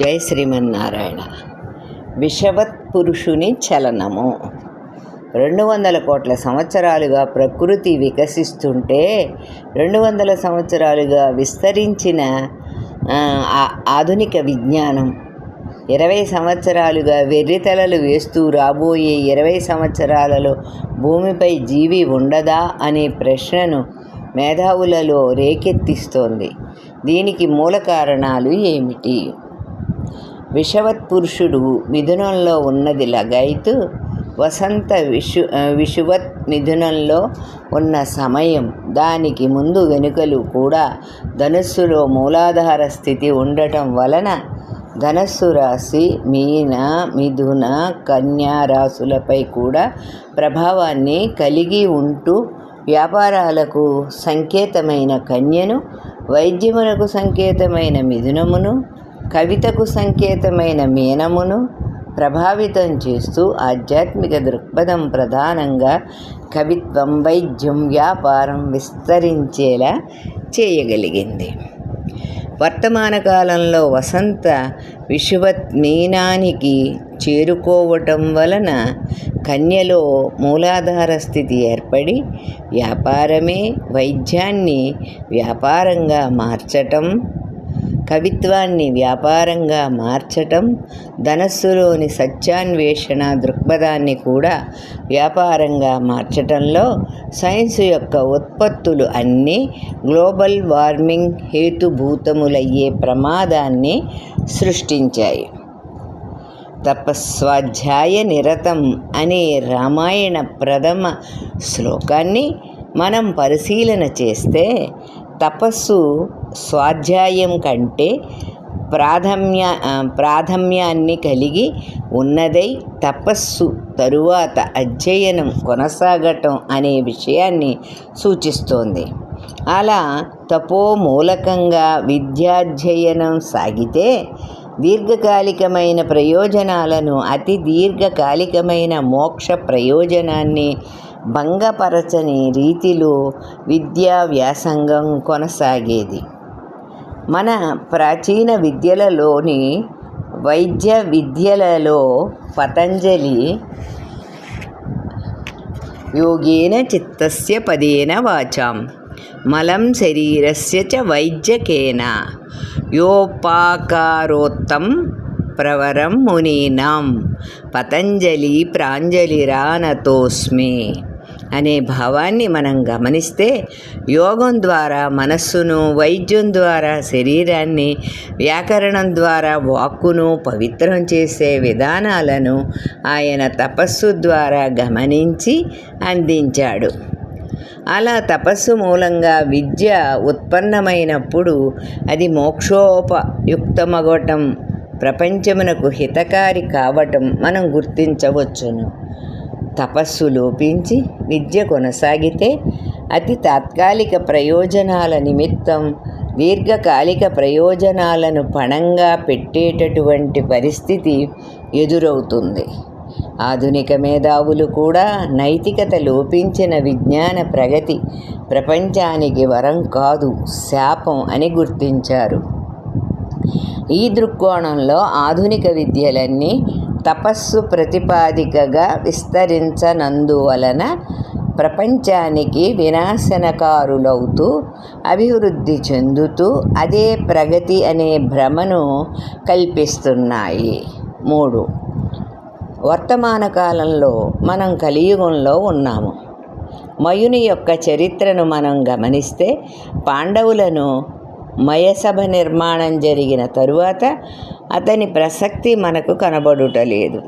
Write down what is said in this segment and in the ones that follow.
జై శ్రీమన్నారాయణ. విషవత్ పురుషుని చలనము. రెండు వందల కోట్ల సంవత్సరాలుగా ప్రకృతి వికసిస్తుంటే రెండు వందల సంవత్సరాలుగా విస్తరించిన ఆధునిక విజ్ఞానం ఇరవై సంవత్సరాలుగా వెర్రితలలు వేస్తూ రాబోయే ఇరవై సంవత్సరాలలో భూమిపై జీవి ఉండదా అనే ప్రశ్నను మేధావులలో రేకెత్తిస్తోంది. దీనికి మూల కారణాలు ఏమిటి? విషవత్ పురుషుడు మిథునంలో ఉన్నది లగైతు వసంత విషు విషువత్ మిథునంలో ఉన్న సమయం. దానికి ముందు వెనుకలు కూడా ధనుస్సులో మూలాధార స్థితి ఉండటం వలన ధనస్సు రాశి మీన మిథున కన్యా రాశులపై కూడా ప్రభావాన్ని కలిగి ఉంటూ వ్యాపారాలకు సంకేతమైన కన్యను వైద్యమునకు సంకేతమైన మిథునమును కవితకు సంకేతమైన మీనమును ప్రభావితం చేస్తూ ఆధ్యాత్మిక దృక్పథం ప్రధానంగా కవిత్వం వైద్యం వ్యాపారం విస్తరించేలా చేయగలిగింది. వర్తమాన కాలంలో వసంత విషువత్ మీనానికి చేరుకోవటం వలన కన్యలో మూలాధార స్థితి ఏర్పడి వ్యాపారమే వైద్యాన్ని వ్యాపారంగా మార్చటం కవిత్వాన్ని వ్యాపారంగా మార్చటం ధనస్సులోని సత్యాన్వేషణ దృక్పథాన్ని కూడా వ్యాపారంగా మార్చటంలో సైన్స్ యొక్క ఉత్పత్తులు అన్నీ గ్లోబల్ వార్మింగ్ హేతుభూతములయ్యే ప్రమాదాన్ని సృష్టించాయి. తపస్వాధ్యాయ నిరతం అనే రామాయణ ప్రథమ శ్లోకాన్ని మనం పరిశీలన చేస్తే తపస్సు స్వాధ్యాయం కంటే ప్రాధాన్య ఆ, ప్రాధాన్యాన్ని కలిగి ఉన్నదై తపస్సు తరువాత అధ్యయనం కొనసాగటం అనే విషయాన్ని సూచిస్తోంది. అలా తపోమూలకంగా విద్యాధ్యయనం సాగితే దీర్ఘకాలికమైన ప్రయోజనాలను అతి దీర్ఘకాలికమైన మోక్ష ప్రయోజనాన్ని భంగపరచని రీతిలో విద్యా వ్యాసంగం కొనసాగేది. మన ప్రాచీన విద్యలలోని వైద్య విద్యలలో పతంజలి యోగేన చిత్తస్య పదేన వాచాం. మలం శరీరస్య చ వైద్యకేన. యోపాకారోత్తం ప్రవరం మునీనాం. పతంజలి ప్రాంజలిరానతోస్మి అనే భావాన్ని మనం గమనిస్తే యోగం ద్వారా మనస్సును వైద్యం ద్వారా శరీరాన్ని వ్యాకరణం ద్వారా వాక్కును పవిత్రం చేసే విధానాలను ఆయన తపస్సు ద్వారా గమనించి అందించాడు. అలా తపస్సు మూలంగా విద్య ఉత్పన్నమైనప్పుడు అది మోక్షోపయుక్తమగటం ప్రపంచమునకు హితకారి కావటం మనం గుర్తించవచ్చును. తపస్సు లోపించి విద్య కొనసాగితే అతి తాత్కాలిక ప్రయోజనాల నిమిత్తం దీర్ఘకాలిక ప్రయోజనాలను పణంగా పెట్టేటటువంటి పరిస్థితి ఎదురవుతుంది. ఆధునిక మేధావులు కూడా నైతికత లోపించిన విజ్ఞాన ప్రగతి ప్రపంచానికి వరం కాదు శాపం అని గుర్తించారు. ఈ దృక్కోణంలో ఆధునిక విద్యలన్నీ తపస్సు ప్రతిపాదికగా విస్తరించనందువలన ప్రపంచానికి వినాశనకారులవుతూ అభివృద్ధి చెందుతూ అదే ప్రగతి అనే భ్రమను కల్పిస్తున్నాయి. మూడు. వర్తమాన కాలంలో మనం కలియుగంలో ఉన్నాము. మయుని యొక్క చరిత్రను మనం గమనిస్తే పాండవులను మయసభ నిర్మాణం జరిగిన తరువాత అతని ప్రసక్తి మనకు కనబడుటలేదు.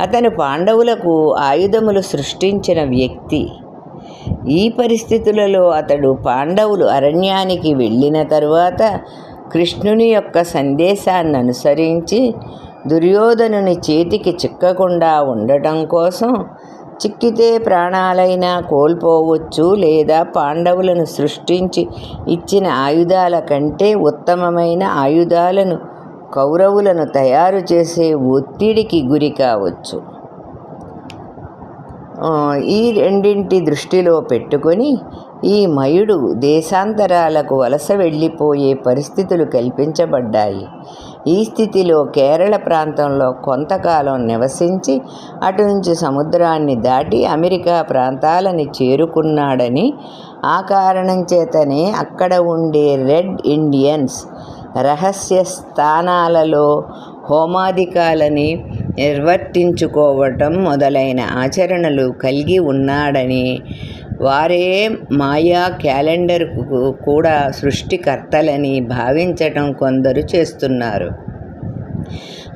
అతను పాండవులకు ఆయుధములు సృష్టించిన వ్యక్తి. ఈ పరిస్థితులలో అతడు పాండవులు అరణ్యానికి వెళ్ళిన తరువాత కృష్ణుని యొక్క సందేశాన్ని అనుసరించి దుర్యోధనుని చేతికి చిక్కకుండా ఉండటం కోసం చిక్కితే ప్రాణాలైనా కోల్పోవచ్చు లేదా పాండవులను సృష్టించి ఇచ్చిన ఆయుధాల కంటే ఉత్తమమైన ఆయుధాలను కౌరవులను తయారు చేసే ఒత్తిడికి గురి కావచ్చు. ఈ రెండింటి దృష్టిలో పెట్టుకొని ఈ మయుడు దేశాంతరాలకు వలస వెళ్ళిపోయే పరిస్థితులు కల్పించబడ్డాయి. ఈ స్థితిలో కేరళ ప్రాంతంలో కొంతకాలం నివసించి అటు నుంచి సముద్రాన్ని దాటి అమెరికా ప్రాంతాలని చేరుకున్నాడని ఆ కారణం చేతనే అక్కడ ఉండే రెడ్ ఇండియన్స్ రహస్య స్థానాలలో హోమాధికాలని నిర్వర్తించుకోవటం మొదలైన ఆచరణలు కలిగి ఉన్నాడని వారే మాయా క్యాలెండర్కు కూడా సృష్టికర్తలని భావించటం కొందరు చేస్తున్నారు.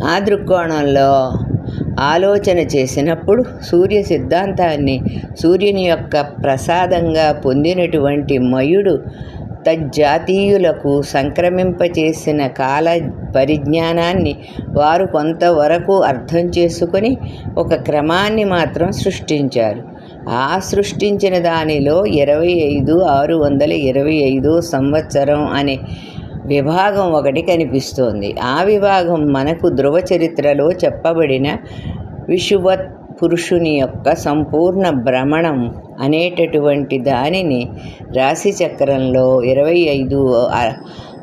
ఆ దృక్కోణంలో ఆలోచన చేసినప్పుడు సూర్య సిద్ధాంతాన్ని సూర్యుని యొక్క ప్రసాదంగా పొందినటువంటి మయుడు తజ్జాతీయులకు సంక్రమింపచేసిన కాల పరిజ్ఞానాన్ని వారు కొంతవరకు అర్థం చేసుకొని ఒక క్రమాన్ని మాత్రం సృష్టించారు. ఆ సృష్టించిన దానిలో ఇరవై ఐదు ఆరు వందల ఇరవై ఐదు సంవత్సరం అనే విభాగం ఒకటి కనిపిస్తోంది. ఆ విభాగం మనకు ధ్రువ చరిత్రలో చెప్పబడిన విషువత్ పురుషుని యొక్క సంపూర్ణ భ్రమణం అనేటటువంటి దానిని రాశి చక్రంలో ఇరవై ఐదు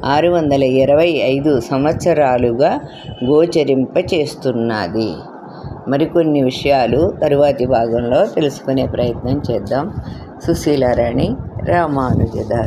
ఆరు వందల ఇరవై ఐదు సంవత్సరాలుగా గోచరింపచేస్తున్నది. మరికొన్ని విషయాలు తరువాతి భాగంలో తెలుసుకునే ప్రయత్నం చేద్దాం. సుశీలారాణి రామానుజదాస్.